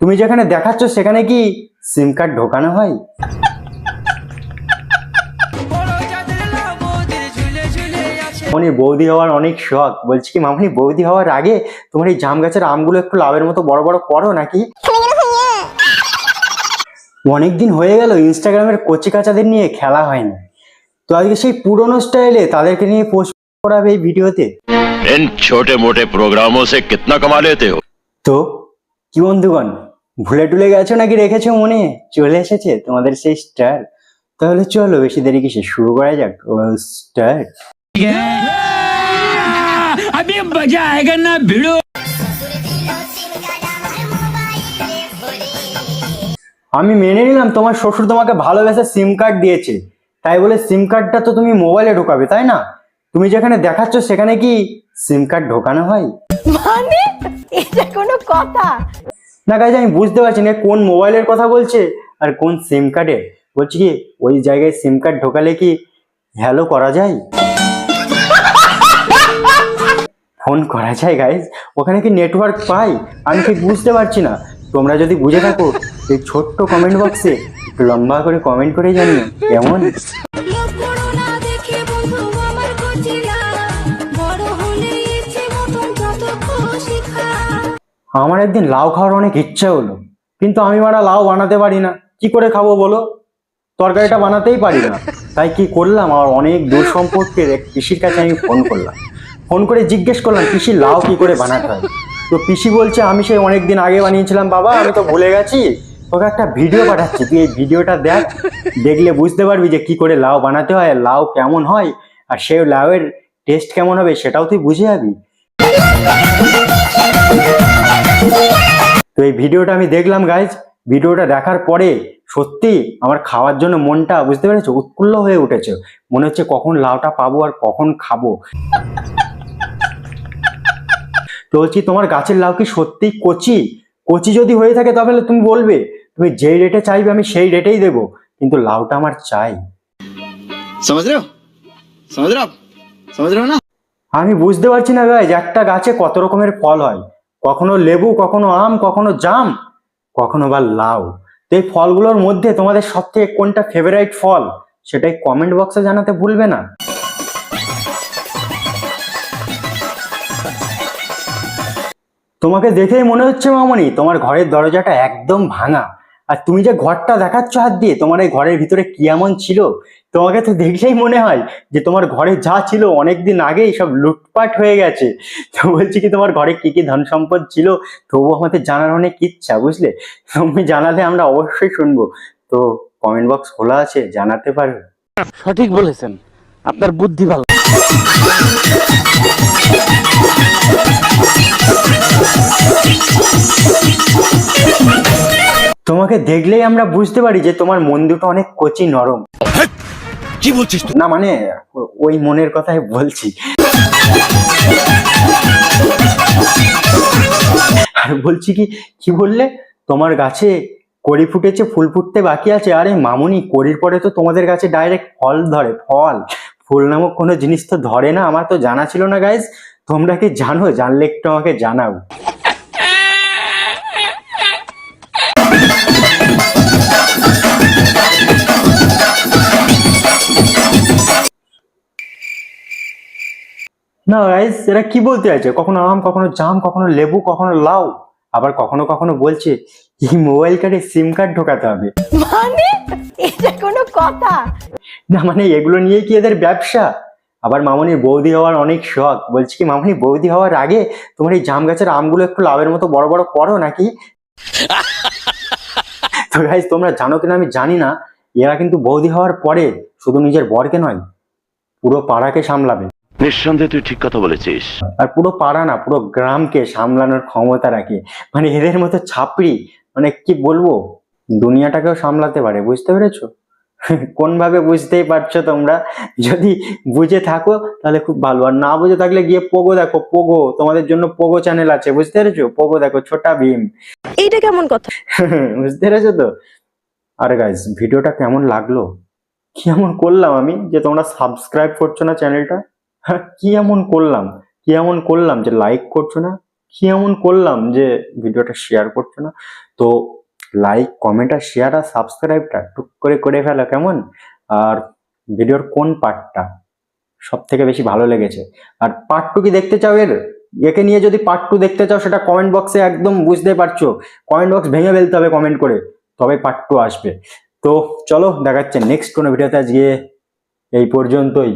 তুমি যেখানে দেখাচ্ছ সেখানে কি সিম কার্ড ঢোকানো হয়? মামনি বৌদি হওয়ার অনেক শখ। বলছি কি, মামনি বৌদি হওয়ার আগে তোমার এই জাম গাছের আমগুলো একটু লাভের মতো বড় বড় করো নাকি? অনেকদিন হয়ে গেল, ইনস্টাগ্রামের কচি কাচাদের নিয়ে খেলা হয়নি। তো আজকে সেই পুরনো স্টাইলে তাদেরকে নিয়ে পোস্ট করাবে এই ভিডিওতে? इन छोटे मोटे प्रोग्रामों से कितना कमा लेते हो তো কি বন্ধুগণ ভুলে টুলে গেছো নাকি রেখেছো মনে চলে এসেছে তোমাদের সেই স্টার তাহলে চলো বেশি দেরি কিসে শুরু করা যাক স্টার अभी मजा आएगा ना भिड़ो আমি মেনে নিলাম তোমার শ্বশুর তোমাকে ভালোবেসে সিম কার্ড দিয়েছে তাই বলে সিম কার্ডটা তো তুমি মোবাইলে ঢোকাবে তাই না তুমি যেখানে দেখাচ্ছ সেখানে কি সিম কার্ড ঢোকানো হয়? মানে? এটা কোনো কথা? না কাজ আমি বুঝতে পারছি না কোন মোবাইলের কথা বলছে আর কোন সিম কার্ডের বলছি কি ওই জায়গায় সিম কার্ড ঢোকালে কি হ্যালো করা যায়? ফোন করা যায় গাইজ ওখানে কি নেটওয়ার্ক পাই? আমি ঠিক বুঝতে পারছি না। তোমরা যদি বুঝে থাকো এই ছোট্ট কমেন্ট বক্সে লম্বা করে কমেন্ট করে জানিও কেমন? আমার একদিন লাউ খাওয়ার অনেক ইচ্ছা হলো, কিন্তু আমি মারা লাউ বানাতে পারি না। কি করে খাব বলো? তরকারিটা বানাতেই পারি না। তাই কি করলাম? আমার অনেক দূর সম্পর্কের এক পিসির কাছে আমি ফোন করলাম। ফোন করে জিজ্ঞেস করলাম, পিসি, লাউ কি করে বানাতে হয়? তো পিসি বলছে, আমি সেই অনেক দিন আগে বানিয়েছিলাম, বাবা, আমি তো ভুলে গেছি। তোকে একটা ভিডিও পাঠাচ্ছি। তুই এই ভিডিওটা দেখ, দেখলে বুঝতে পারবি যে কি করে লাউ বানাতে হয়, লাউ কেমন হয়, আর সেই লাউয়ের টেস্ট কেমন হবে, সেটাও তুই বুঝে যাবি। তো এই ভিডিওটা আমি দেখলাম গাইজ ভিডিওটা দেখার পরে সত্যি আমার খাওয়ার জন্য মনটা বুঝতে পেরেছ? উৎকুল্ল হয়ে উঠেছে। মনে হচ্ছে কখন লাউটা পাবো আর কখন খাব। তো বলছি তোমার গাছের লাউ কি সত্যি কচি? কচি যদি হয়ে থাকে তাহলে তুমি বলবে তুমি যেই রেটে চাইবে আমি সেই রেটেই দেব। কিন্তু লাউটা আমার চাই। আমি বুঝতে পারছি না ভাই একটা গাছে কত রকমের ফল হয়। কখনো লেবু, কখনো আম, কখনো জাম, কখনো বা লাউ। তো এই ফলগুলোর মধ্যে তোমাদের সব থেকে কোনটা ফেভারাইট ফল, সেটাই কমেন্ট বক্সে জানাতে ভুলবে না। তোমাকে দেখেই মনে হচ্ছে মামনি, তোমার ঘরের দরজাটা একদম ভাঙা। আর তুমি যে ঘরটা দেখাচ্ছ হাত দিয়ে, তোমার এই ঘরের ভিতরে কি এমন ছিল তোমাকে তো দেখলেই মনে হয় যে তোমার ঘরে যা ছিল অনেকদিন আগেই সব লুটপাট হয়ে গেছে। তো বলছি কি তোমার ঘরে কি কি ধন সম্পদ ছিল? তবু আমাদের জানার অনেক ইচ্ছা বুঝলে? তুমি জানালে আমরা অবশ্যই শুনব। তো কমেন্ট বক্স খোলা আছে জানাতে পারবে সঠিক বলেছেন। আপনার বুদ্ধি ভালো। তোমাকে দেখলেই আমরা বুঝতে পারি যে তোমার মন দুটো অনেক কচি নরম। কি বলছিস তুই? না মানে ওই মনের কথাই বলছি। আর বলছি কি কি বললে? তোমার গাছে কড়ি ফুটেছে, ফুল ফুটতে বাকি আছে। আরে মামুনি, কড়ির পরে তো তোমাদের গাছে ডাইরেক্ট ফল ধরে, ফল। ফুল নামক কোনো জিনিস তো ধরে না, আমার তো জানা ছিল না গাইজ তোমরা কি জানো? জানলে একটু আমাকে জানাও। না গাইস এরা কি বলতে আছে কখনো আম কখনো জাম কখনো লেবু কখনো লাউ আবার কখনো কখনো বলছে এই মোবাইল কার্ডে সিম কার্ড ঢোকাতে হবে। মানে? এটা কোনো কথা? না মানে এগুলো নিয়ে কি এদের ব্যবসা? আবার মামনির বৌদি হওয়ার অনেক শখ। বলছি কি মামনি বৌদি হওয়ার আগে তোমার এই জাম গাছের আমগুলো একটু লাভের মতো বড় বড় করো নাকি? তো গাইজ তোমরা জানো কিনা আমি জানি না। এরা কিন্তু বৌদি হওয়ার পরে শুধু নিজের বরকে নয় পুরো পাড়াকে সামলাবে। নিঃসন্দেহে তুই ঠিক কথা বলেছিস। আর পুরো পাড়া না পুরো গ্রামকে সামলানোর ক্ষমতা রাখে। মানে এদের মতো ছাপড়ি মানে কি বলব? দুনিয়াটাকেও সামলাতে পারে বুঝতে পেরেছ? কোন ভাবে বুঝতেই পারছ তোমরা? যদি বুঝে থাকো তাহলে খুব ভালো। আর না বুঝে থাকলে গিয়ে পোগো দেখো পোগো। তোমাদের জন্য পোগো চ্যানেল আছে বুঝতে পেরেছ? পোগো দেখো ছোটা ভীম। এইটা কেমন কথা? বুঝতে পেরেছ তো? আর গাইজ ভিডিওটা কেমন লাগল? কি এমন করলাম আমি যে তোমরা সাবস্ক্রাইব করছ না চ্যানেলটা হ্যাঁ কি এমন করলাম? কি এমন করলাম যে লাইক করছ না? কি এমন করলাম যে ভিডিওটা শেয়ার করছ না? তো লাইক কমেন্ট আর শেয়ার আর সাবস্ক্রাইবটা টুক করে করে ফেলো কেমন? আর ভিডিওর কোন পার্টটা সব থেকে বেশি ভালো লেগেছে? আর পার্ট টু কি দেখতে চাও এর? একে নিয়ে যদি পার্ট টু দেখতে চাও সেটা কমেন্ট বক্সে একদম বুঝতে পারছ। কমেন্ট বক্স ভেঙে ফেলতে হবে কমেন্ট করে। তবে পার্ট টু আসবে। তো চলো দেখাচ্ছে নেক্সট কোনো ভিডিওতে আজকে। এই পর্যন্তই।